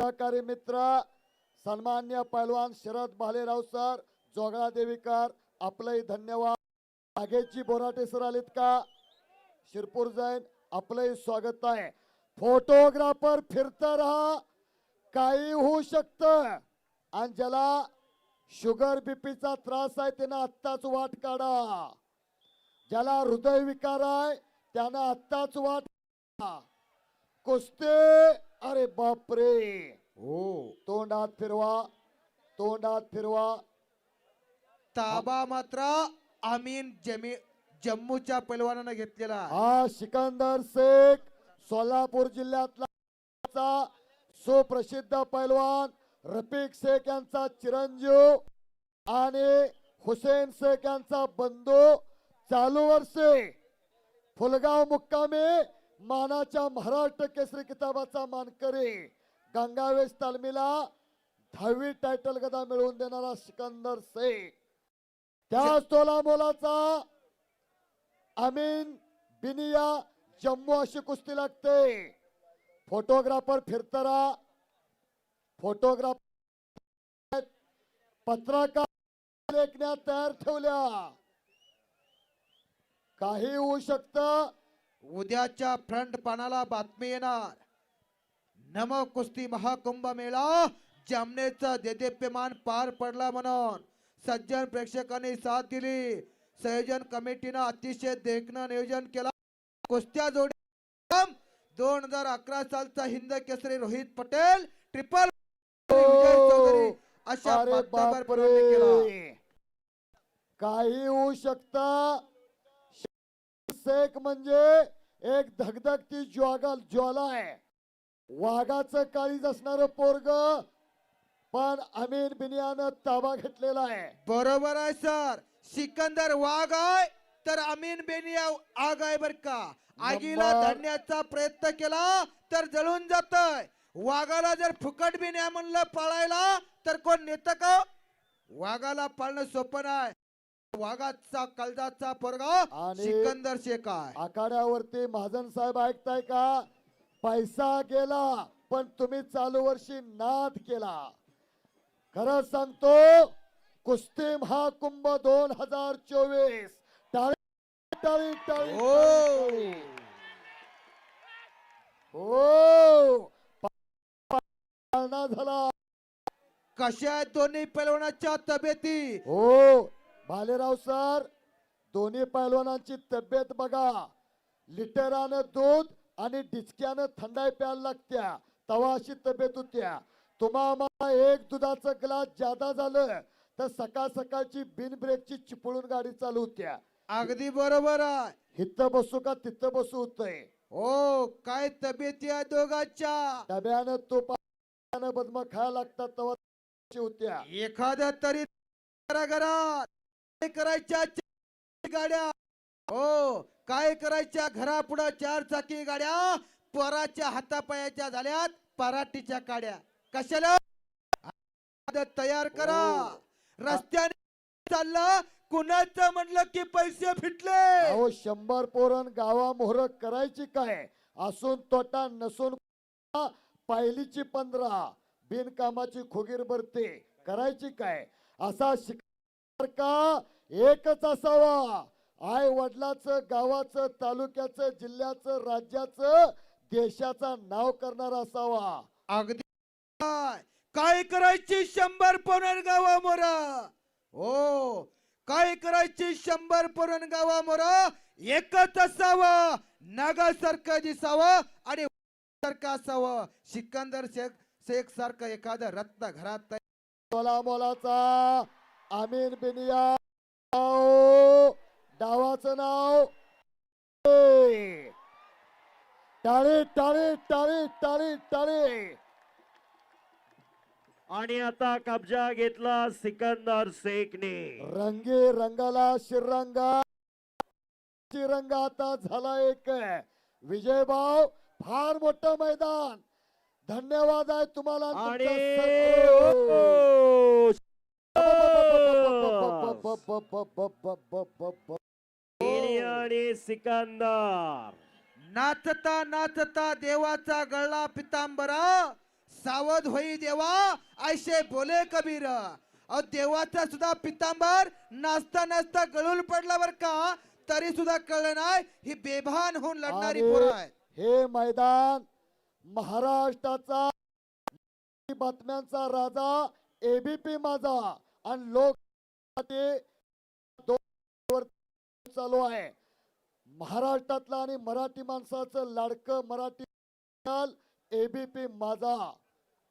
सहकारी मित्र सन्मान्य पैलवान शरद भालेराव सर जोगळा देवीकर आपलंही धन्यवाद. आगेची बोराटे सर आलेत का? शिरपूर जैन आपलंही स्वागत आहे. फोटोग्राफर फिरता राहा काही होऊ शकत. आणि ज्याला शुगर बीपीचा त्रास आहे त्यांना आत्ताच वाट काढा. ज्याला हृदय विकार आहे त्यानं आत्ताच वाट काढा. कुस्ती अरे बापरे. हो. तोंडात फिरवा. तोंडात फिरवा. ताबा मात्र आमीन जमी जम्मूच्या पैलवानानं घेतलेला. आहे. हा सिकंदर शेख सोलापूर जिल्ह्यातला सुप्रसिद्ध पैलवान रफिक शेख यांचा चिरंजीव आणि हुसेन शेख यांचा बंधू. चालू वर्षे फुलगाव मुक्कामी मानाच्या महाराष्ट्र केसरी किताबाचा मानकरी गंगावेश तालमीला दहावी टायटल गदा मिळवून देणारा सिकंदर शेख. त्याच तोला मोलाचा अमीन बिनिया जम्मू अशी कुस्ती लागते. फोटोग्राफर फिरतरा फोटोग्राफर पत्रकार लेखण्यात तयार ठेवल्या. काही होऊ शकत उद्याच्या फ्रंट पानाला बातमी येणार. नम कुस्ती महाकुंभ मेळा जामनेचा देदेप्यमान पार पडला म्हणून. सज्जन प्रेक्षकांनी साथ दिली. संयोजन कमिटीनं अतिशय देखणं नियोजन केला. कुस्त्या जोडी दोन हजार अकरा सालचा हिंद केसरी रोहित पटेल ट्रिपल चौधरी अशा काही होऊ शकत. शेख म्हणजे एक धगधगती ज्वागा ज्वाला आहे. वाघाचं काळीज असणार पोरग पण अमीन बिनियानं ताबा घेतलेला आहे. बरोबर आहे सर. सिकंदर वाघ आहे तर अमीन बेनिया आग आहे बर का. आगीला नंबर- धरण्याचा प्रयत्न केला तर जळून जातय. वाघाला जर फुकट बी नाही म्हणलं पाळायला तर कोण नेत का? वाघाला पाळणं सोपं नाही. वाघाचा कलजाचा पोरगा आणि- सिकंदर शेख आहे आखाड्यावरती महाजन साहेब ऐकताय का? पैसा गेला पण तुम्ही चालू वर्षी नाद केला. खरं सांगतो कुस्ती महाकुंभ दोन हजार चोवीस. टाळी टाळी टाळी हो. हो. पाळणा झाला. कशा आहेत दोन्ही पैलवानाच्या तब्येती? हो. भालेराव सर दोन्ही पैलवानांची तब्येत बघा. लिटरानं दूध आणि डिचक्यानं थंडाई प्यायला लागत्या. तवा अशी तब्येत होत्या. तुम्हा एक दुधाचं ग्लास जादा झालं तर सकाळ सकाळची बिन ब्रेकची चिपळून गाडी चालू होत्या. अगदी बरोबर आहे. हिथं बसू का तिथं बसू होतंय. हो काय तब्येती आहे दोघांच्या? डब्यानं तुपानं बदम खायला लागतात तवा होत्या. एखाद्या तरी काय करायच्या गाड्या. हो काय करायच्या? घरापुढं चार चाकी गाड्या पोराच्या हातापायाच्या झाल्यात पराठीच्या काड्या. कशाला? तयार करा. रस्त्याने चालला कुणाचं म्हणलं की पैसे फिटले? अहो शंभर पोरण गावा मोहर करायची काय? असून तोटा नसून खोटा, पायलीची पंधरा बिनकामाची खोगीर भरते. करायची काय? असा शिकार का? एकच असावा. आई वडिलाचं गावाचं तालुक्याचं जिल्ह्याचं राज्याचं देशाचं नाव करणारा असावा. अगदी काय करायची शंभर पोरण गावा मोरा? हो. काय करायची शंभर पोरण गावा मोरा? एकच असावं. नागासारखं दिसावं आणि सारखं असावं. सिकंदर शेख शेख सारखं एखादं रत्न घरात मोला मोलाचा आमीन बिनिया डावाचं नाव. टाळे टाळे टाळे टाळे टाळे. आणि आता कब्जा घेतला सिकंदर शेखने. रंगे रंगाला शिरंगा रंग आता झाला एक. विजय भाव फार मोठं मैदान. धन्यवाद आहे तुम्हाला आणि आणि सिकंदर. नाचता नाचता देवाचा गळला पितांबरा. सावध होई देवा ऐसे बोले कबीर. अहो देवाचा सुद्धा पितांबर नाचता नाचता गळून पडला बर का? तरी सुद्धा कळलं नाही ही बेभान होऊन लढणारी पोरं आहेत. हे मैदान महाराष्ट्राचा बातम्यांचा राजा एबीपी माझा आणि लोक चालू आहे. महाराष्ट्रातलं आणि मराठी माणसाचं लाडकं मराठी एबीपी माझा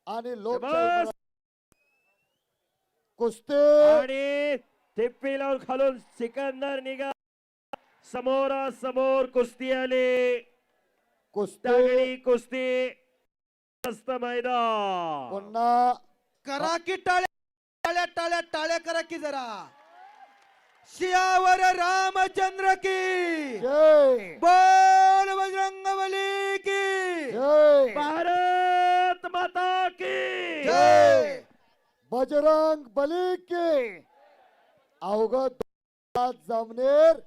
आणि लोकशाही कुस्ती! आणि टिप्पी लावून खालून सिकंदर निघा. समोरासमोर कुस्ती आली. कुस्ती! कुस्ती! मस्त मैदान! पुन्हा करा की टाळ्या! टाळ्या टाळ्या टाळ्या करा की जरा. शियावर रामचंद्र की. बोल बजरंग बली की भारत माता की. बजरंग बली के. अवघड जमनेर.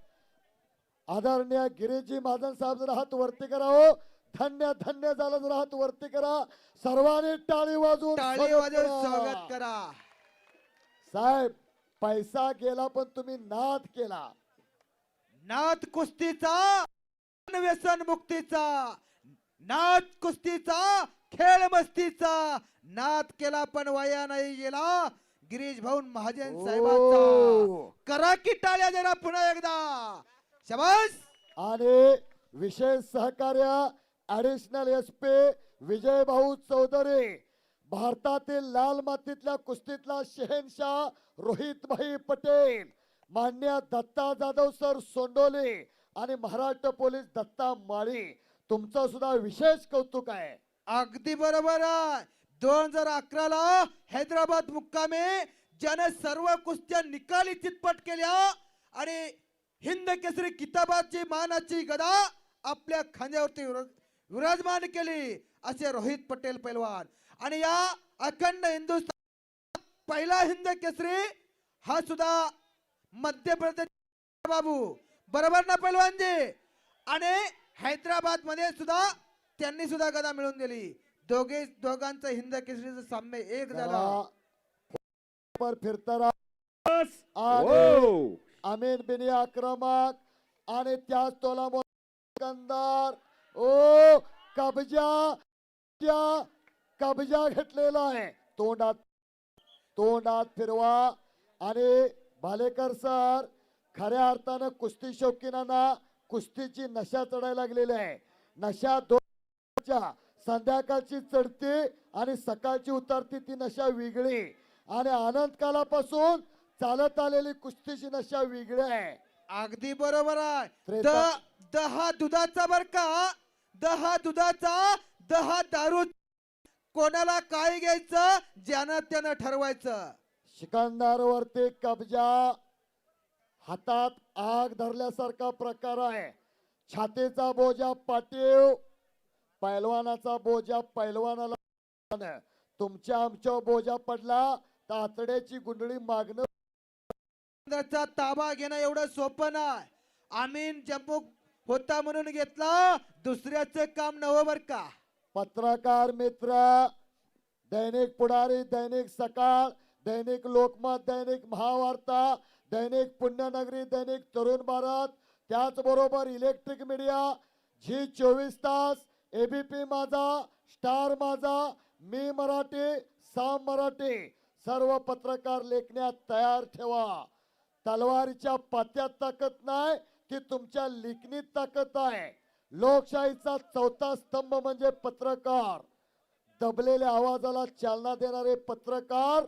आदरणीय गिरीजी महाजन साहेब जरा हात वरती करा हो. धन्य धन्य झालं जरा हात वरती करा. सर्वांनी टाळी वाजवून टाळी करा. स्वागत करा. साहेब पैसा गेला पण तुम्ही नाद केला. नाथ कुस्तीचा व्यसन मुक्तीचा. नाथ कुस्तीचा खेळ मस्तीचा. नाथ केला पण वाया नाही गेला. गिरीश भाऊन महाजन साहेबांचा. करा की टाळ्या जरा पुन्हा एकदा. शबास! आणि विशेष सहकार्य ऍडिशनल एस पी विजय भाऊ चौधरी. भारतातील लाल मातीतल्या कुस्तीतला शहेनशाह रोहितभाई पटेल मान्य दत्ता जाधव सर सोंडोले आणि महाराष्ट्र पोलीस दत्ता माळी. तुमचं सुद्धा विशेष कौतुक आहे. अगदी बरोबर आहे. दोन हजार अकराला हैदराबाद मुक्कामे ज्याने सर्व कुस्त्या निकाली चितपट केल्या आणि हिंद केसरी किताबाची मानाची गदा आपल्या खांद्यावरती विराजमान केली असे रोहित पटेल पैलवान. आणि या अखंड हिंदुस्थान पहिला हिंद केसरी हा सुद्धा मध्य प्रदेश बाबू. बरोबर ना पैलवानजी? आणि हैदराबादमध्ये सुद्धा त्यांनी सुद्धा गदा मिळवून दिली. दोघे दोघांचं हिंद केसरीचं साम्य एक झालं. हो. अमीन बिनी आक्रमक आणि त्याच तोला सिकंदर ओ कब्जा त्या कब्जा घेतलेला आहे. तोंडात तोंडात फिरवा. आणि भालेकर सर खऱ्या अर्थानं कुस्ती शौकीनांना कुस्तीची नशा चढायला लागलेली आहे. नशा दोनच्या संध्याकाळची चढते आणि सकाळची उतरते ती नशा वेगळी. आणि आनंद कालापासून चालत आलेली कुस्तीची नशा वेगळी आहे. अगदी बरोबर आहे. दहा दुधाचा बर का? दहा दुधाचा दहा दारू कोणाला काय घ्यायचं? ज्यानं त्यानं ठरवायचं. शिकंदरवरती कब्जा हातात आग धरल्यासारखा प्रकार आहे. छातीचा बोजा पाटीव पैलवानाचा बोजा पैलवानाला तुमच्या आमच्या बोजा पडला तर आतड्याची गुंडळी मागणं. चा ताबा घेणं एवढं सोपं नाही. आमीन जम्मू होता म्हणून घेतला दुसऱ्याचं काम नवं बर का? पत्रकार मित्र दैनिक पुढारी दैनिक सकाळ दैनिक लोकमत दैनिक महावार्ता दैनिक पुण्यनगरी दैनिक तरुण भारत त्याचबरोबर इलेक्ट्रिक मीडिया झी चोवीस तास एबीपी माझा स्टार माझा मी मराठी साम मराठी सर्व पत्रकार लेखण्यात तयार ठेवा. तलवारीच्या पात्यात ताकद नाही ती तुमच्या लेखणीत ताकद आहे. लोकशाहीचा चौथा स्तंभ म्हणजे पत्रकार. दबलेल्या आवाजाला चालना देणारे पत्रकार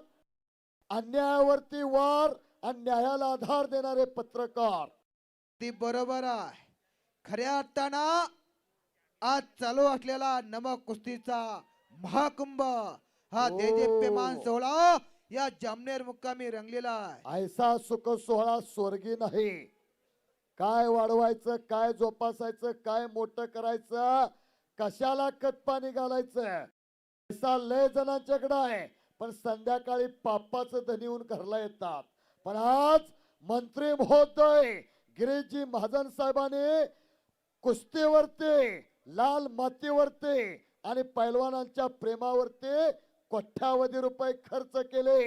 अन्यायावरती वार आणि न्यायाला आधार देणारे पत्रकार. ती बरोबर आहे. खऱ्या अर्थानं आज चालू असलेला नमक कुस्तीचा महाकुंभ हा हो. देदीप्यमान सोहळा या जामनेर मुक्कामी रंगलेला आहे. ऐसा सुख सोहळा स्वर्गी नाही. काय वाढवायचं काय जोपासायचं काय मोठं करायचं कशाला खत पाणी घालायचं पैसा लय जणांच्याकडे आहे पण संध्याकाळी पापाचं धनी होऊन घरला येतात पण आज मंत्री महोदय गिरीशजी महाजन साहेबांनी कुस्तीवरती लाल मातीवरती आणि पैलवानांच्या प्रेमावरती कोट्यावधी रुपये खर्च केले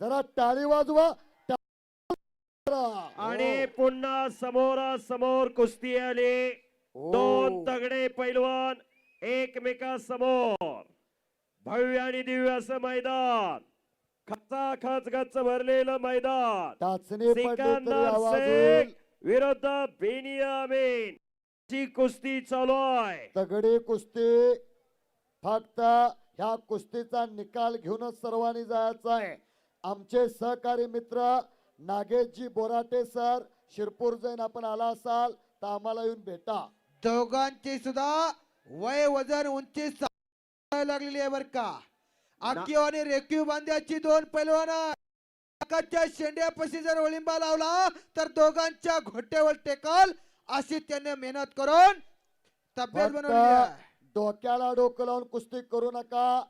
जरा टाळी वाजवा. आणि पुन्हा समोरासमोर कुस्ती आली. हो. दोन तगडे पैलवान एकमेकासमोर. भव्य आणि दिव्य असं मैदान. खचाखच गच्च भरलेलं मैदान. विरुद्ध बेनियामीन ची कुस्ती चालू आहे. तगडी कुस्ती. फक्त ह्या कुस्तीचा निकाल घेऊनच सर्वांनी जायचं आहे. आमचे सहकारी मित्र नागेशजी बोराटे सर शिरपूर जैन आपण आला असाल तर आम्हाला येऊन भेटा. दोघांची सुद्धा वय वजन उंची सा- लागलेली आहे बर का. आखीव आणि रेखीव बांध्याची दोन पैलवान शेंड्यापाशी जर ओलिंबा लावला तर दोघांच्या घोट्यावर टेकल. अशी त्याने मेहनत करून तब्येत बनवली आहे. फक्त डोक्याला डोकं लावून कुस्ती करू नका.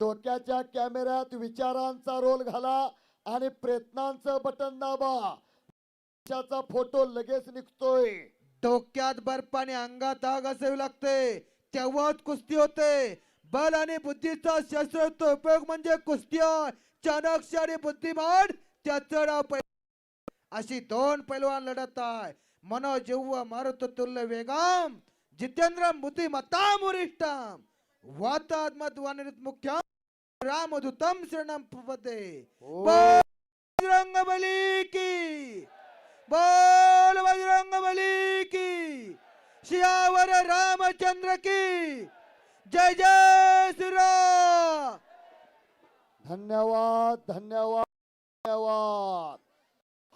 डोक्याच्या कॅमेऱ्यात विचारांचा रोल घाला. आणि प्रयत्नांचं बटन दाबा. चा फोटो लगेच निघतोय. डोक्यात बर्फाने अंगात आग असावी लागते. तेव्हाच कुस्ती होते. बल आणि बुद्धीचा शस्त्राचा उपयोग म्हणजे कुस्ती आहे. चाणक्य आणि बुद्धिमान त्याचं नाव अशी दोन पैलवान लढत आहे. मनोजीव मारुत तुल्य वेगाम जितेंद्र बुद्धिमत्ता मुरिष्टाम वातात्मत वानिरित मुख्य रामदूतम शरणम पदे हो. बजरंग बली की। बोल बजरंग बली की। सियावर रामचंद्र की। जय जय श्रीराम धन्यवाद धन्यवाद धन्यवाद।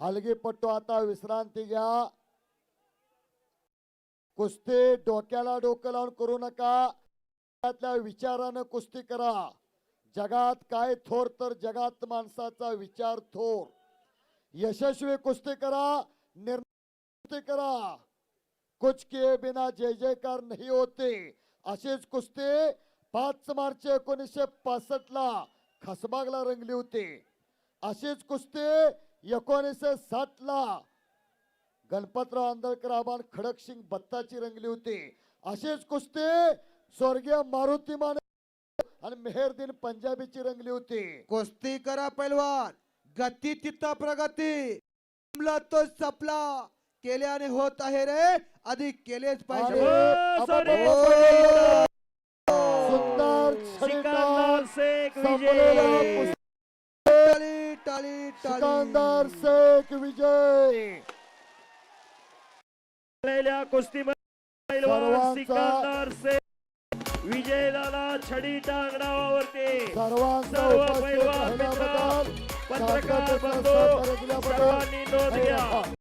हलगीपट्टू आता विश्रांती घ्या. कुस्ती डोक्याला डोकं लावून करू नका. त्यातल्या विचारानं कुस्ती करा. जगात काय थोर तर जगात माणसाचा विचार थोर. यशस्वी कुस्ती करा निर्णय करा. कुछ किए बिना जय जयकार नाही होते. अशीच कुस्ती पाच मार्च एकोणीसशे पासष्ट ला खसबागला रंगली होती. अशीच कुस्ती एकोणीसशे साठ ला गणपतराव आंदळकर आबान खडकसिंग बत्ताची रंगली होती. अशीच कुस्ती स्वर्गीय मारुती माने आणि मेहरदीन पंजाबीची रंगली होती. कुस्ती करा पैलवान गती तिथं प्रगती. तो सपला केल्याने होत आहे रे अधिक केलेच पाहिजे. अरे, अबब- पकडलं. सुंदर संपलेला विजय. टाळी टाळी शेख विजय. झालेल्या कुस्तीमध्ये पैलवान सर्वांचा- सिकंदर शेख. विजय झाला छडी टांगणावरती सर्वांचा सर्व पैलवान राहिल्याबद्दल पत्रकार बंधू सर्वांनी नोंद घ्या.